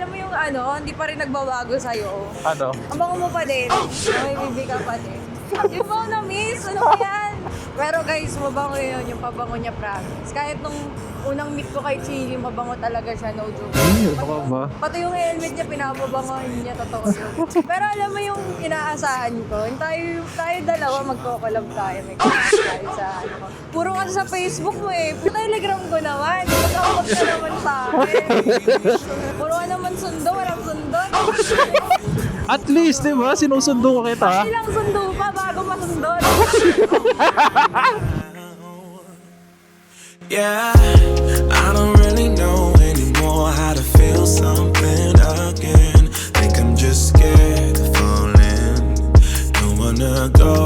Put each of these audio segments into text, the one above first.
alam mo yung ano, hindi pa rin nagbabago sa'yo. Ano? Ang bango mo pa din. May bibi ka pa din. Yung mo na miss, ano ba yan? Pero guys, mabango yun, yung pabango niya promise. Kahit nung unang meet ko kay Chili, mabango talaga siya, no joke. Ay, ka ba? Pati yung helmet niya, pinapabangohan niya, totoo yun. Pero alam mo yung inaasahan ko, yung tayo, tayo dalawa magkokolab tayo, may tayo sa ano ko. Puro kasi sa Facebook mo eh, Puro telegram ko naman, mag-upload ka naman sa akin. Puro sundo, walang sundo. At least, di ba? Sinusundo ko kita. Ilang sundo pa bago masundo. Yeah, I don't really know anymore how to feel something again. Think I'm just scared of falling. Don't wanna go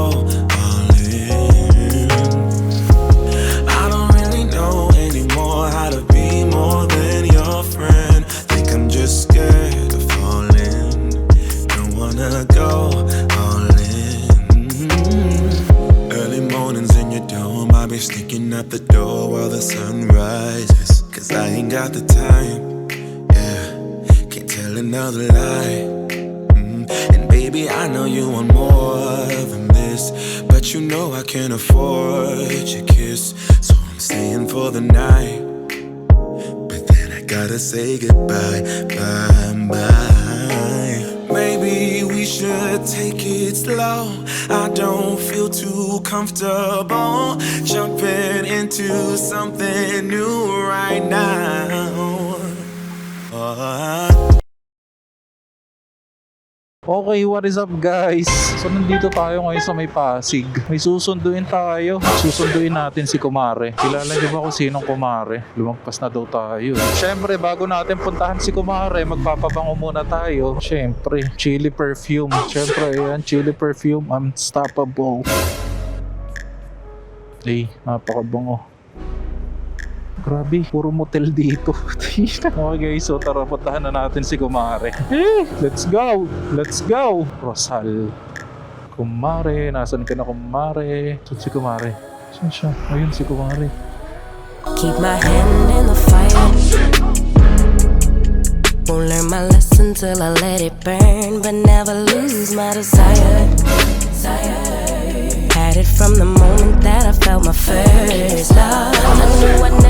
another lie. Mm, And baby, I know you want more than this. But you know I can't afford your kiss. So I'm staying for the night. But then I gotta say goodbye, bye, bye. Maybe we should take it slow. I don't feel too comfortable jumping into something new right now. Oh, Okay, what is up guys? So nandito tayo ngayon sa may Pasig. May susunduin tayo. Susunduin natin si Kumare. Kilala niyo ba kung sinong Kumare? Lumagpas na daw tayo. Siyempre, bago natin puntahan si Kumare, magpapabango muna tayo. Siyempre, chili perfume. Siyempre, ayan, chili perfume, unstoppable. Eh, napakabango. Grabe, puro motel dito. okay guys, so tara puntahan na natin si Kumare. Eh, let's go! Let's go! Rosal. Kumare, nasan ka na Kumare? Saan si Kumare? Saan siya? Ayun si Kumare. Keep my hand in the fire. Won't learn my lesson till I let it burn, but never lose my desire. desire. Had it from the moment that I felt my first love. I knew I'd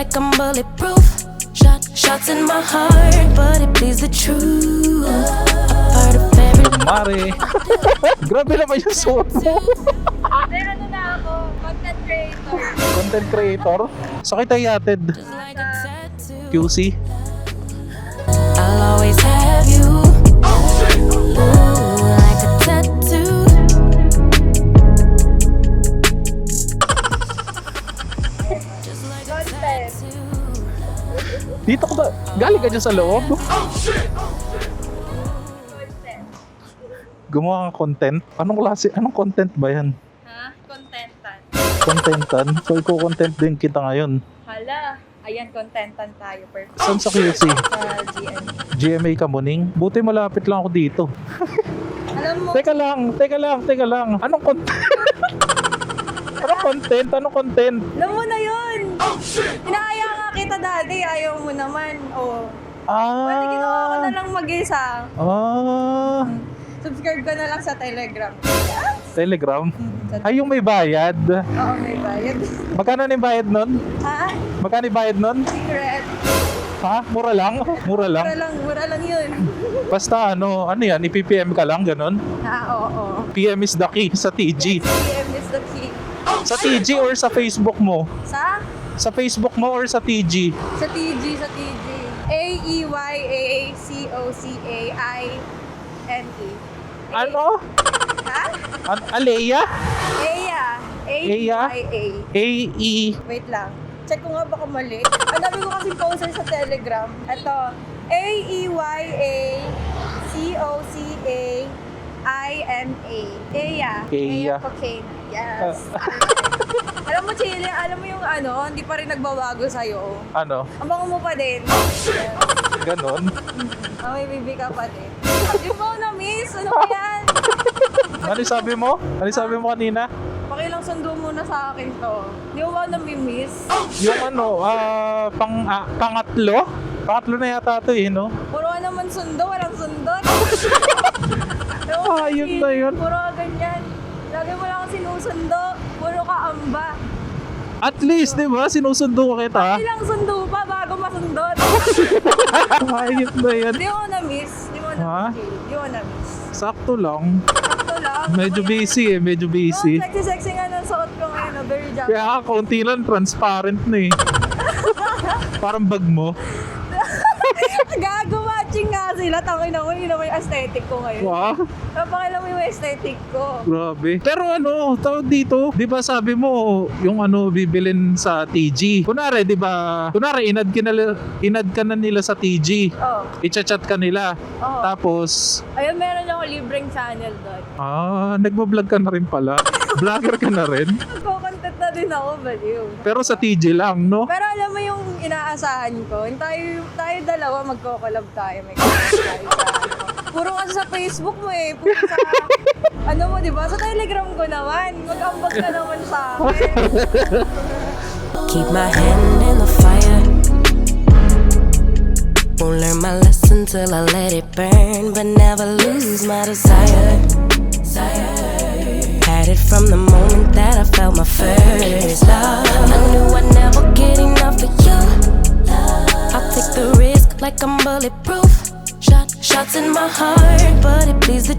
like I'm bulletproof. Shot, shots in my heart, but it bleeds the truth. A part of every Kumare! Grabe naman yung suot mo. Then ano na ako, content creator. Content creator. Sakit ay atid. just like a tattoo. QC. I'll always have you. Ka dyan sa loob? Content. Gumawa ka content? Anong klase? Anong content ba yan? Ha? Contentan. Contentan? So, iko-content din kita ngayon. Hala, ayan, contentan tayo. Perfect. Saan sa QC? Sa GM. GMA Kamuning? Buti malapit lang ako dito. Alam mo, Teka lang, teka lang, teka lang. Anong content? Content? Anong content? alam mo na yun. Inaaya nga kita dati, ayaw mo naman. Oh. Ah. Pwede ginawa ko na lang mag-isa. Ah. Subscribe ka na lang sa Telegram. Telegram? Sa- Ay, yung may bayad. Oo, may bayad. Magkano na yung bayad nun? ha? Magkano yung bayad nun? Secret. Ha? Mura lang? Mura lang? Mura lang, mura lang yun. Basta ano, ano yan, i-PPM ka lang, ganun? Ha, oo, oo. PM is the key sa TG. PM is the key. Sa TG or sa Facebook mo? Sa? Sa Facebook mo or sa TG? Sa TG, sa TG. E A-E-Y-A-A-C-O-C-A-I-N-E. Ano? Ha? An Alea? Eya. Eya? A-E-Y-A. A-E... Wait lang. Check ko nga baka mali. Ang dami ko kasing poster sa Telegram. Ito. A-E-Y-A-C-O-C-A-I-N-A. Eya. Eya. cocaine. Yes. alam mo, Chile, alam mo yung ano, hindi pa rin nagbabago sa'yo. Ano? Ang bango mo pa din. Ganon? Ah, may bibi ka pa din. Yung mo na, miss. Ano ba yan? Ano sabi mo? Ano sabi mo kanina? Pakilang pasundo muna sa akin to. Di mo ba nami-miss? Yung ano, ah, pang, ah, pangatlo? Pangatlo na yata ito eh, no? Puro ka naman sundo, walang sundot. Ah, yun na yun. Puro ka ganyan. Lagi mo lang sinusundo. Puro ka amba. At least, di ba? Sinusundo ko kita. Ilang sundo pa bago masundot. Ayos na yan. Di mo na-miss. Di mo Ha? na-miss. Di mo na-miss. Sakto lang. Medyo busy eh, medyo Oh, busy. sexy-sexy nga ng suot ko ngayon. oh. Very jump. Kaya kaunti lang, transparent na eh. Parang bag mo. Matching nga sila. Tangin ako. Yun naman yung aesthetic ko ngayon. Wow, Napakilam mo yung aesthetic ko. grabe. Pero ano, tawag dito, di ba sabi mo, yung ano, bibilin sa TG. Kunwari, di ba, kunwari, inad ka, na, inad ka na nila sa TG. Oh. I-chat ka nila. Oo. Tapos, Ayun, meron ako libreng channel doon. ah, nagbablog ka na rin pala. Vlogger ka na rin. Nagko-content na din ako, baliw. Pero sa TG lang, no? Pero alam mo yung inaasahan ko, yung tayo, tayo dalawa magko-collab tayo. May collab tayo ano. Puro kasi sa Facebook mo eh. Puro sa, ano mo, di ba? Sa Telegram ko naman. Mag-ambag ka naman sa akin. Keep my hand in the fire. Won't learn my lesson till I let it burn, but never lose my desire. Had it from the felt my first love. I knew I'd never get enough of you. I'll take the risk like I'm bulletproof. Shot, shots in my heart, but it bleeds the